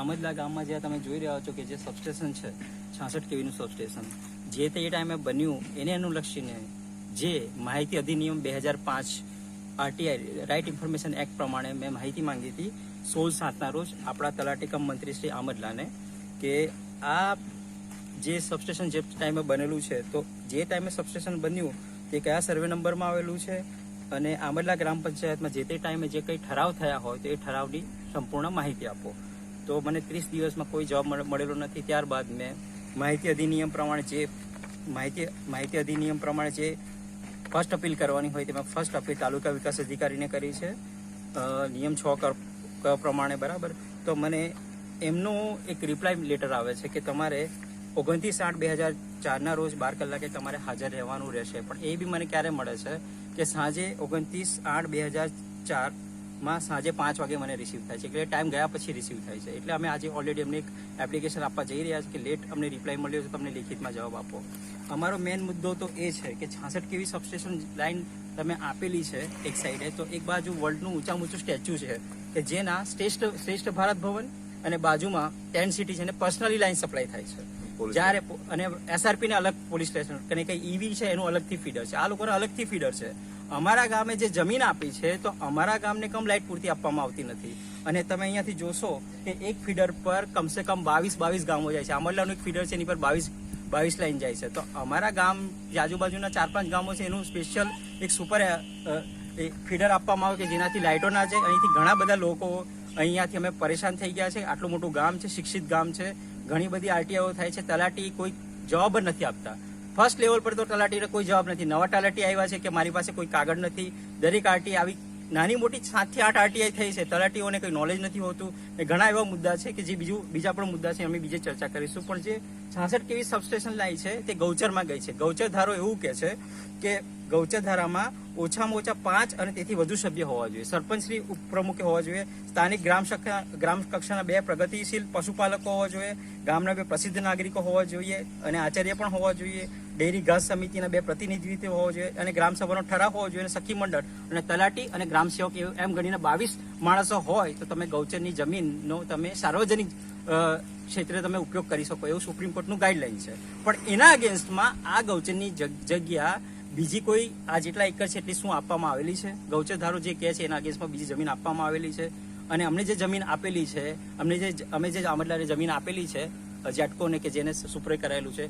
આમદલા ગામમાં જે તમે જોઈ રહ્યા છો કે જે સબસ્ટેશન છે, છાસઠ કેવીનું સબસ્ટેશન જે તે ટાઈમે બન્યું, એને અનુલક્ષીને જે માહિતી અધિનિયમ બે હજાર પાંચ આરટીઆઈ રાઇટ ઇન્ફોર્મેશન એક્ટ પ્રમાણે મેં માહિતી માંગી હતી, સોળ સાતના રોજ આપણા તલાટીકમ મંત્રી શ્રી આમદલાને કે આ જે સબસ્ટેશન જે ટાઈમે બનેલું છે, તો જે ટાઈમે સબસ્ટેશન બન્યું, તે કયા સર્વે નંબરમાં આવેલું છે? અને આંબરલા ગ્રામ પંચાયતમાં જે તે ટાઈમે જે કંઈ ઠરાવ થયા હોય, તો એ ઠરાવની સંપૂર્ણ માહિતી આપો. તો મને ત્રીસ દિવસમાં કોઈ જવાબ મળેલો નથી. ત્યારબાદ મેં માહિતી અધિનિયમ પ્રમાણે જે માહિતી માહિતી અધિનિયમ પ્રમાણે જે ફર્સ્ટ અપીલ કરવાની હોય તેમાં ફર્સ્ટ અપીલ તાલુકા વિકાસ અધિકારીને કરી છે. નિયમ છ પ્રમાણે, બરાબર? તો મને એમનો એક રિપ્લાય લેટર આવે છે કે તમારે ઓગણત્રીસ આઠ બે હજાર ચારના રોજ બાર કલાકે તમારે હાજર રહેવાનું રહેશે. પણ એ બી મને ક્યારે મળે છે કે સાંજે ઓગણત્રીસ આઠ બે હજાર ચાર માં સાંજે પાંચ વાગે મને રિસીવ થાય છે. એટલે ટાઈમ ગયા પછી રિસીવ થાય છે. એટલે અમે આજે ઓલરેડી અમને એક એપ્લિકેશન આપવા જઈ રહ્યા છે કે લેટ અમને રિપ્લાય મળ્યો છે તમને લિખિતમાં જવાબ આપો. અમારો મેઇન મુદ્દો તો એ છે કે છાસઠ કેવી સબસ્ટેશન લાઇન તમે આપેલી છે એક સાઈડે તો એક બાજુ વર્લ્ડનું ઊંચામાં ઊંચું સ્ટેચ્યુ છે કે જેના શ્રેષ્ઠ શ્રેષ્ઠ ભારત ભવન અને બાજુમાં ટેન્ટ સિટી છે અને પર્સનલી લાઈન સપ્લાય થાય છે. જ્યારે અને એસઆરપી ને અલગ પોલીસ સ્ટેશન અને કઈ ઈવી છે એનું અલગથી ફીડર છે. આ લોકોને અલગથી ફીડર છે. અમારા ગામે જે જમીન આપી છે, તો અમારા ગામને કમ લાઇટ પૂરતી આપવામાં આવતી નથી. અને તમે અહીંયાથી જોશો કે એક ફીડર પર કમસે કમ બાવીસ બાવીસ ગામો જાય છે. આંબરલાનું એક ફીડર છે, એની પર બાવીસ બાવીસ લાઈન જાય છે. તો અમારા ગામ જે આજુબાજુના ચાર પાંચ ગામો છે, એનું સ્પેશિયલ એક સુપર ફીડર આપવામાં આવે કે જેનાથી લાઇટો ના જાય. અહીંથી ઘણા બધા લોકો અહીંયાથી અમે પરેશાન થઈ ગયા છે. આટલું મોટું ગામ છે, શિક્ષિત ગામ છે. ઘણી બધી આરટીઆઈઓ થાય છે. તલાટી કોઈ જવાબ નથી આપતા. ફર્સ્ટ લેવલ પર તો તલાટીને કોઈ જવાબ નથી. નવા તલાટી આવ્યા છે કે મારી પાસે કોઈ કાગળ નથી? દરેક આરટી આવી નાની મોટી સાતથી આઠ આરટીઆઈ થઈ છે. તલાટીઓને કોઈ નોલેજ નથી હોતું. એ ઘણા એવા મુદ્દા છે કે જે બીજું, બીજા પણ મુદ્દા છે. અમે બીજે ચર્ચા કરીશું. પણ જે છાસઠ કેવી સબસ્ટેશન લાઈ છે તે ગૌચરમાં ગઈ છે. ગૌચર ધારો એવું કે છે કે ગૌચર ધારામાં ઓછામાં ઓછા પાંચ અને તેથી વધુ સભ્ય હોવા જોઈએ. સરપંચ શ્રી ઉપપ્રમુખે હોવા જોઈએ. સ્થાનિક ગ્રામ ગ્રામ કક્ષાના બે પ્રગતિશીલ પશુપાલકો હોવા જોઈએ. ગામના બે પ્રસિદ્ધ નાગરિકો હોવા જોઈએ અને આચાર્ય પણ હોવા જોઈએ. ડેરી ઘાસ સમિતિના બે પ્રતિનિધિત્વ હોવા જોઈએ અને ગ્રામ સભાનો ઠરાવ હોવો જોઈએ અને સખી મંડળ અને તલાટી અને ગ્રામ સેવક એવું, એમ ગણીને બાવીસ માણસો હોય તો તમે ગૌચરની જમીનનો તમે સાર્વજનિક ક્ષેત્રે તમે ઉપયોગ કરી શકો એવું સુપ્રીમ કોર્ટનું ગાઈડલાઈન છે. પણ એના અગેન્સ્ટમાં આ ગૌચરની જગ- જગ્યા બીજી કોઈ આ જેટલા એકર છે એટલી શું આપવામાં આવેલી છે? ગૌચર ધારો જે કહે છે એના કેસમાં બીજી જમીન આપવામાં આવેલી છે. અને અમને જે જમીન આપેલી છે, અમને જે, અમે જે આમદલાને જમીન આપેલી છે જાટકોને કે જેને સુપ્રે કરાયેલું છે